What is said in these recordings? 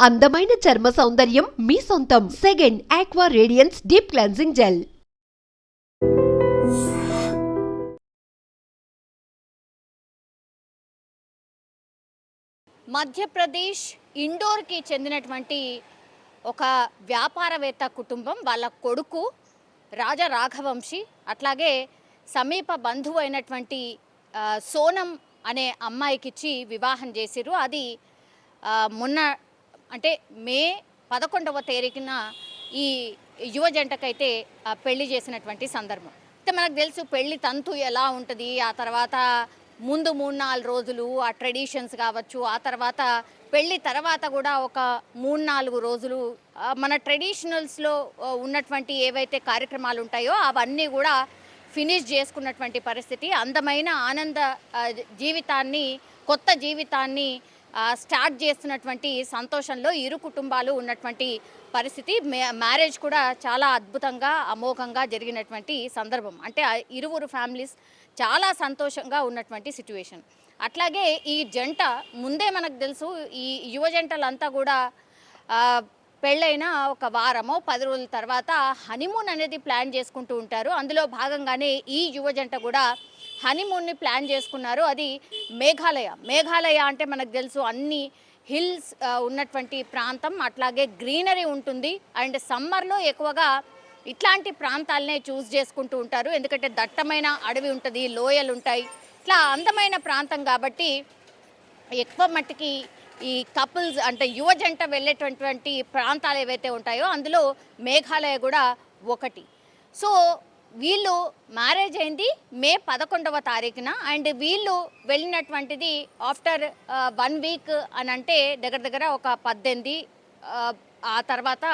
అందమైన చర్మ సౌందర్యం మీ సొంతం. Second aqua radiance deep cleansing gel Madhya Pradesh ఇండోర్కి చెందినటువంటి ఒక వ్యాపారవేత్త కుటుంబం వాళ్ళ కొడుకు రాజా రాఘవంశి అట్లాగే సమీప బంధువు అయినటువంటి సోనం అనే అమ్మాయికి ఇచ్చి వివాహం చేసిరు అది మొన్న అంటే మే పదకొండవ తేదీన ఈ యువ జంటకైతే పెళ్ళి చేసినటువంటి సందర్భం. అయితే మనకు తెలుసు పెళ్ళి తంతు ఎలా ఉంటుంది ఆ తర్వాత ముందు మూడు నాలుగు రోజులు ఆ ట్రెడిషన్స్ కావచ్చు ఆ తర్వాత పెళ్ళి తర్వాత కూడా ఒక మూడు నాలుగు రోజులు మన ట్రెడిషనల్స్లో ఉన్నటువంటి ఏవైతే కార్యక్రమాలు ఉంటాయో అవన్నీ కూడా ఫినిష్ చేసుకున్నటువంటి పరిస్థితి అందమైన ఆనంద జీవితాన్ని కొత్త జీవితాన్ని స్టార్ట్ చేస్తున్నటువంటి సంతోషంలో ఇరు కుటుంబాలు ఉన్నటువంటి పరిస్థితి. మ్యారేజ్ కూడా చాలా అద్భుతంగా అమోఘంగా జరిగినటువంటి సందర్భం. అంటే ఇరువురు ఫ్యామిలీస్ చాలా సంతోషంగా ఉన్నటువంటి సిచ్యువేషన్. అట్లాగే ఈ జంట ముందే మనకు తెలుసు ఈ యువ జంటలంతా కూడా పెళ్ళైన ఒక వారమో పది రోజుల తర్వాత హనీమూన్ అనేది ప్లాన్ చేసుకుంటూ ఉంటారు. అందులో భాగంగానే ఈ యువ జంట కూడా హనీమూన్ని ప్లాన్ చేసుకున్నారు. అది మేఘాలయ. మేఘాలయ అంటే మనకు తెలుసు అన్ని హిల్స్ ఉన్నటువంటి ప్రాంతం. అట్లాగే గ్రీనరీ ఉంటుంది. అండ్ సమ్మర్లో ఎక్కువగా ఇట్లాంటి ప్రాంతాలనే చూస్ చేసుకుంటూ ఉంటారు. ఎందుకంటే దట్టమైన అడవి ఉంటుంది లోయలు ఉంటాయి. ఇట్లా అందమైన ప్రాంతం కాబట్టి ఎక్కువ మట్టుకి ఈ కపుల్స్ అంటే యువ జంట వెళ్ళేటటువంటి ప్రాంతాలు ఏవైతే ఉంటాయో అందులో మేఘాలయ కూడా ఒకటి. సో వీళ్ళు మ్యారేజ్ అయింది మే పదకొండవ తారీఖున అండ్ వీళ్ళు వెళ్ళినటువంటిది ఆఫ్టర్ వన్ వీక్ అని అంటే దగ్గర దగ్గర ఒక పద్దెనిమిది ఆ, తర్వాత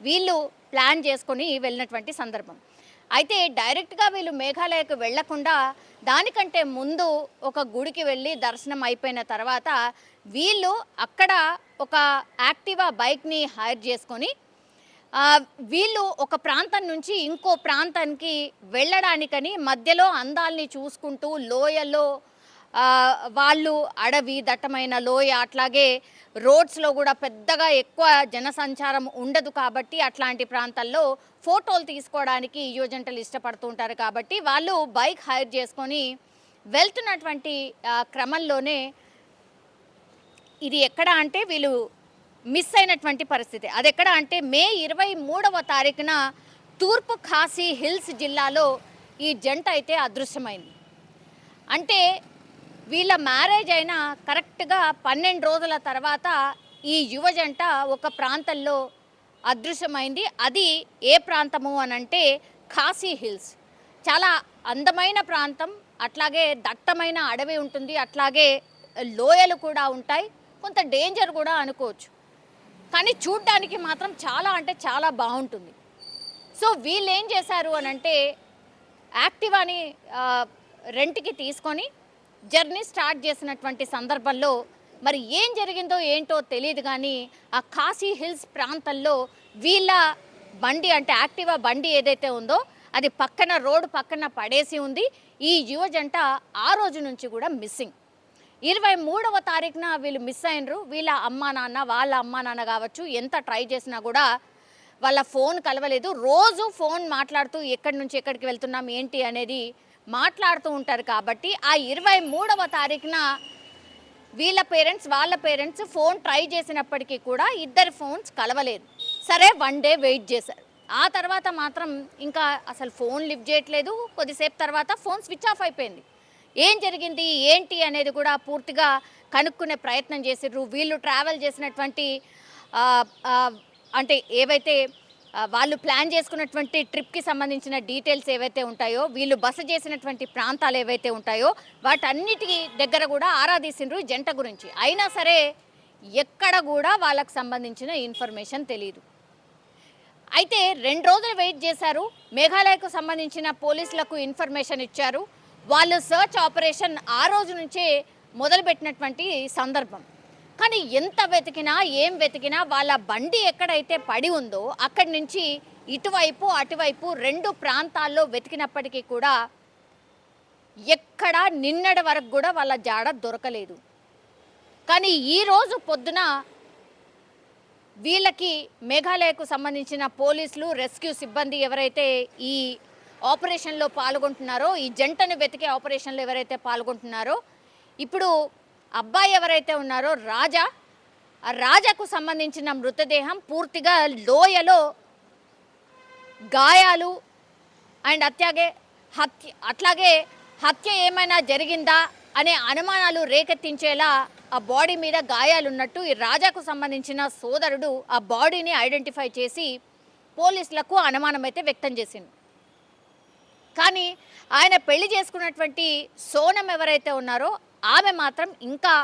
వీళ్ళు ప్లాన్ చేసుకొని వెళ్ళినటువంటి సందర్భం. అయితే డైరెక్ట్గా వీళ్ళు మేఘాలయకు వెళ్ళకుండా దానికంటే ముందు ఒక గుడికి వెళ్ళి దర్శనం అయిపోయిన తర్వాత వీళ్ళు అక్కడ ఒక యాక్టివా బైక్ని హైర్ చేసుకొని వీళ్ళు ఒక ప్రాంతం నుంచి ఇంకో ప్రాంతానికి వెళ్ళడానికని మధ్యలో అందాల్ని చూసుకుంటూ లోయలో వాళ్ళు అడవి దట్టమైన లోయ అట్లాగే రోడ్స్లో కూడా పెద్దగా ఎక్కువ జనసంచారం ఉండదు కాబట్టి అట్లాంటి ప్రాంతాల్లో ఫోటోలు తీసుకోవడానికి యువజంటలు ఇష్టపడుతూ ఉంటారు కాబట్టి వాళ్ళు బైక్ హైర్ చేసుకొని వెళ్తున్నటువంటి క్రమంలోనే ఇది ఎక్కడ అంటే వీళ్ళు మిస్ అయినటువంటి పరిస్థితి. అది ఎక్కడ అంటే మే ఇరవై మూడవ తారీఖున తూర్పు ఖాసీ హిల్స్ జిల్లాలో ఈ జంట అయితే అదృశ్యమైంది. అంటే వీళ్ళ మ్యారేజ్ అయిన కరెక్ట్గా పన్నెండు రోజుల తర్వాత ఈ యువ జంట ఒక ప్రాంతంలో అదృశ్యమైంది. అది ఏ ప్రాంతము అని అంటే ఖాసీ హిల్స్. చాలా అందమైన ప్రాంతం అట్లాగే దట్టమైన అడవి ఉంటుంది అట్లాగే లోయలు కూడా ఉంటాయి. కొంత డేంజర్ కూడా అనుకోవచ్చు. కానీ చూడ్డానికి మాత్రం చాలా అంటే చాలా బాగుంటుంది. సో వీళ్ళు ఏం చేశారు అని అంటే యాక్టివాని రెంట్కి తీసుకొని జర్నీ స్టార్ట్ చేసినటువంటి సందర్భంలో మరి ఏం జరిగిందో ఏంటో తెలియదు కానీ ఆ కాశీ హిల్స్ ప్రాంతంలో వీళ్ళ బండి అంటే యాక్టివా బండి ఏదైతే ఉందో అది పక్కన రోడ్డు పక్కన పడేసి ఉంది. ఈ యువ జంట ఆ రోజు నుంచి కూడా మిస్సింగ్. ఇరవై మూడవ తారీఖున వీళ్ళు మిస్ అయినరు. వీళ్ళ అమ్మా నాన్న వాళ్ళ అమ్మా నాన్న కావచ్చు ఎంత ట్రై చేసినా కూడా వాళ్ళ ఫోన్ కలవలేదు. రోజు ఫోన్ మాట్లాడుతూ ఎక్కడి నుంచి ఎక్కడికి వెళ్తున్నాం ఏంటి అనేది మాట్లాడుతూ ఉంటారు కాబట్టి ఆ ఇరవై మూడవ తారీఖున వీళ్ళ పేరెంట్స్ వాళ్ళ పేరెంట్స్ ఫోన్ ట్రై చేసినప్పటికీ కూడా ఇద్దరి ఫోన్స్ కలవలేదు. సరే వన్ డే వెయిట్ చేశారు. ఆ తర్వాత మాత్రం ఇంకా అసలు ఫోన్ లిఫ్ట్ చేయట్లేదు. కొద్దిసేపు తర్వాత ఫోన్ స్విచ్ ఆఫ్ అయిపోయింది. ఏం జరిగింది ఏంటి అనేది కూడా పూర్తిగా కనుక్కునే ప్రయత్నం చేసిర్రు. వీళ్ళు ట్రావెల్ చేసినటువంటి అంటే ఏవైతే వాళ్ళు ప్లాన్ చేసుకున్నటువంటి ట్రిప్కి సంబంధించిన డీటెయిల్స్ ఏవైతే ఉంటాయో వీళ్ళు బస చేసినటువంటి ప్రాంతాలు ఏవైతే ఉంటాయో వాటన్నిటికీ దగ్గర కూడా ఆరాధీసిండ్రు జంట గురించి. అయినా సరే ఎక్కడ కూడా వాళ్ళకు సంబంధించిన ఇన్ఫర్మేషన్ తెలియదు అయితే రెండు రోజులు వెయిట్ చేశారు. మేఘాలయకు సంబంధించిన పోలీసులకు ఇన్ఫర్మేషన్ ఇచ్చారు. వాళ్ళు సర్చ్ ఆపరేషన్ ఆ రోజు నుంచే మొదలుపెట్టినటువంటి సందర్భం. కానీ ఎంత వెతికినా ఏం వెతికినా వాళ్ళ బండి ఎక్కడైతే పడి ఉందో అక్కడి నుంచి ఇటువైపు అటువైపు రెండు ప్రాంతాల్లో వెతికినప్పటికీ కూడా ఎక్కడా నిన్నటి వరకు కూడా వాళ్ళ జాడ దొరకలేదు. కానీ ఈరోజు పొద్దున వీళ్ళకి మేఘాలయకు సంబంధించిన పోలీసులు రెస్క్యూ సిబ్బంది ఎవరైతే ఈ ఆపరేషన్లో పాల్గొంటున్నారో ఈ జంటను వెతికే ఆపరేషన్లో ఎవరైతే పాల్గొంటున్నారో ఇప్పుడు అబ్బాయి ఎవరైతే ఉన్నారో రాజా ఆ రాజాకు సంబంధించిన మృతదేహం పూర్తిగా లోయలో గాయాలు అండ్ అట్లాగే హత్య అట్లాగే హత్య ఏమైనా జరిగిందా అనే అనుమానాలు రేకెత్తించేలా ఆ బాడీ మీద గాయాలు ఉన్నట్టు ఈ రాజాకు సంబంధించిన సోదరుడు ఆ బాడీని ఐడెంటిఫై చేసి పోలీసులకు అనుమానం అయితే వ్యక్తం చేసింది కానీ ఆయన పెళ్ళి చేసుకున్నటువంటి సోనం ఎవరైతే ఉన్నారో ఆమె మాత్రం ఇంకా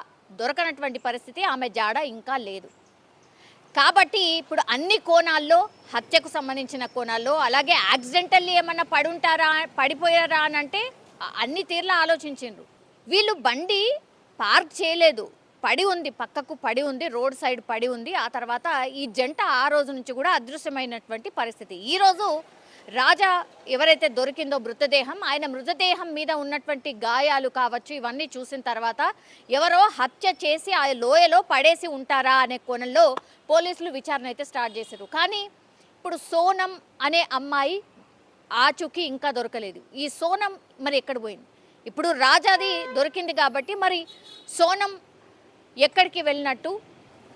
దొరకనటువంటి పరిస్థితి ఆమె జాడ ఇంకా లేదు. కాబట్టి ఇప్పుడు అన్ని కోణాల్లో హత్యకు సంబంధించిన కోణాల్లో అలాగే యాక్సిడెంటల్లీ ఏమన్నా పడుంటారా పడిపోయారా అని అంటే అన్ని తీర్లా ఆలోచించిండ్రు. వీళ్ళు బండి పార్క్ చేయలేదు. పడి ఉంది పక్కకు పడి ఉంది రోడ్ సైడ్ పడి ఉంది. ఆ తర్వాత ఈ జంట ఆ రోజు నుంచి కూడా అదృశ్యమైనటువంటి పరిస్థితి. ఈ రాజా ఎవరైతే దొరికిందో మృతదేహం ఆయన మృతదేహం మీద ఉన్నటువంటి గాయాలు కావచ్చు ఇవన్నీ చూసిన తర్వాత ఎవరో హత్య చేసి ఆ లోయలో పడేసి ఉంటారా అనే కోణంలో పోలీసులు విచారణ అయితే స్టార్ట్ చేశారు. కానీ ఇప్పుడు సోనం అనే అమ్మాయి ఆచూకీ ఇంకా దొరకలేదు. ఈ సోనం మరి ఎక్కడ పోయింది? ఇప్పుడు రాజాది దొరికింది కాబట్టి మరి సోనం ఎక్కడికి వెళ్ళినట్టు?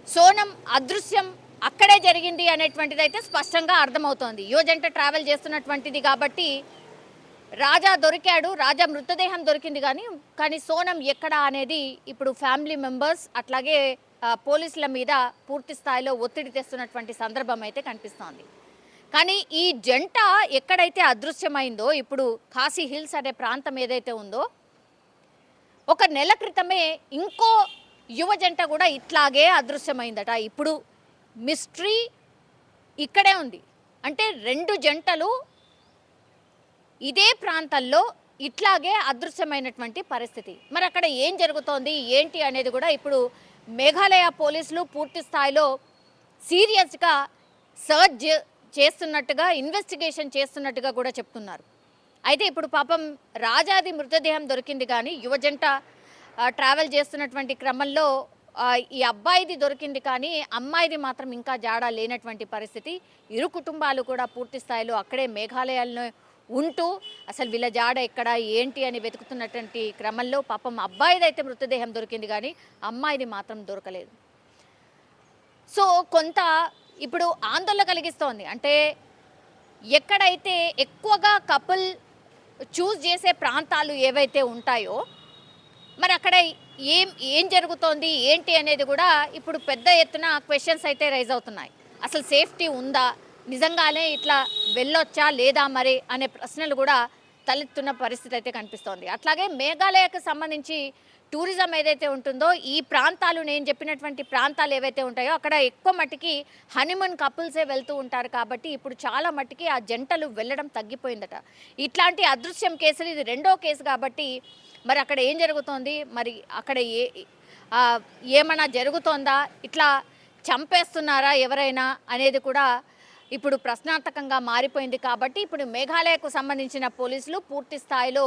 సోనం అదృశ్యం అక్కడే జరిగింది అనేటువంటిది అయితే స్పష్టంగా అర్థమవుతోంది. యువజంట ట్రావెల్ చేస్తున్నటువంటిది కాబట్టి రాజా దొరికాడు రాజా మృతదేహం దొరికింది కానీ కానీ సోనం ఎక్కడ అనేది ఇప్పుడు ఫ్యామిలీ మెంబర్స్ అట్లాగే పోలీసుల మీద పూర్తి స్థాయిలో ఒత్తిడి తెస్తున్నటువంటి సందర్భం అయితే కనిపిస్తోంది. కానీ ఈ జంట ఎక్కడైతే అదృశ్యమైందో ఇప్పుడు కాశీ హిల్స్ అనే ప్రాంతం ఏదైతే ఉందో ఒక నెల క్రితమే ఇంకో యువ జంట కూడా ఇట్లాగే అదృశ్యమైందట. ఇప్పుడు మిస్ట్రీ ఇక్కడే ఉంది. అంటే రెండు జంటలు ఇదే ప్రాంతాల్లో ఇట్లాగే అదృశ్యమైనటువంటి పరిస్థితి. మరి అక్కడ ఏం జరుగుతోంది? ఏంటి అనేది కూడా ఇప్పుడు మేఘాలయ పోలీసులు పూర్తి స్థాయిలో సీరియస్గా సర్చ్ చే- చేస్తున్నట్టుగా ఇన్వెస్టిగేషన్ చేస్తున్నట్టుగా కూడా చెప్తున్నారు. అయితే ఇప్పుడు పాపం రాజాది మృతదేహం దొరికింది కానీ యువజంట ట్రావెల్ చేస్తున్నటువంటి క్రమంలో ఈ అబ్బాయిది దొరికింది కానీ అమ్మాయిది మాత్రం ఇంకా జాడా లేనటువంటి పరిస్థితి. ఇరు కుటుంబాలు కూడా పూర్తి స్థాయిలో అక్కడే మేఘాలయాల్లో ఉంటూ అసలు వీళ్ళ జాడ ఎక్కడ ఏంటి అని వెతుకుతున్నటువంటి క్రమంలో పాపం అబ్బాయిది అయితే మృతదేహం దొరికింది కానీ అమ్మాయిది మాత్రం దొరకలేదు. సో కొంత ఇప్పుడు ఆందోళన కలిగిస్తోంది. అంటే ఎక్కడైతే ఎక్కువగా కపుల్ చూస్ చేసే ప్రాంతాలు ఏవైతే ఉంటాయో మరి అక్కడ ఏం ఏం జరుగుతోంది ఏంటి అనేది కూడా ఇప్పుడు పెద్ద ఎత్తున క్వశ్చన్స్ అయితే రైజ్ అవుతున్నాయి. అసలు సేఫ్టీ ఉందా? నిజంగానే ఇట్లా వెళ్ళొచ్చా లేదా మరి అనే ప్రశ్నలు కూడా తలెత్తున్న పరిస్థితి అయితే కనిపిస్తోంది. అట్లాగే మేఘాలయకు సంబంధించి టూరిజం ఏదైతే ఉంటుందో ఈ ప్రాంతాలు నేను చెప్పినటువంటి ప్రాంతాలు ఏవైతే ఉంటాయో అక్కడ ఎక్కువ మట్టికి హనీమూన్ కపుల్సే వెళ్తూ ఉంటారు కాబట్టి ఇప్పుడు చాలా మట్టికి ఆ జంటలు వెళ్ళడం తగ్గిపోయిందట. ఇట్లాంటి అదృశ్యం కేసులు ఇది రెండో కేసు కాబట్టి మరి అక్కడ ఏం జరుగుతోంది? మరి అక్కడ ఏ ఏమైనా జరుగుతోందా? ఇట్లా చంపేస్తున్నారా ఎవరైనా అనేది కూడా ఇప్పుడు ప్రశ్నార్థకంగా మారిపోయింది కాబట్టి ఇప్పుడు మేఘాలయకు సంబంధించిన పోలీసులు పూర్తి స్థాయిలో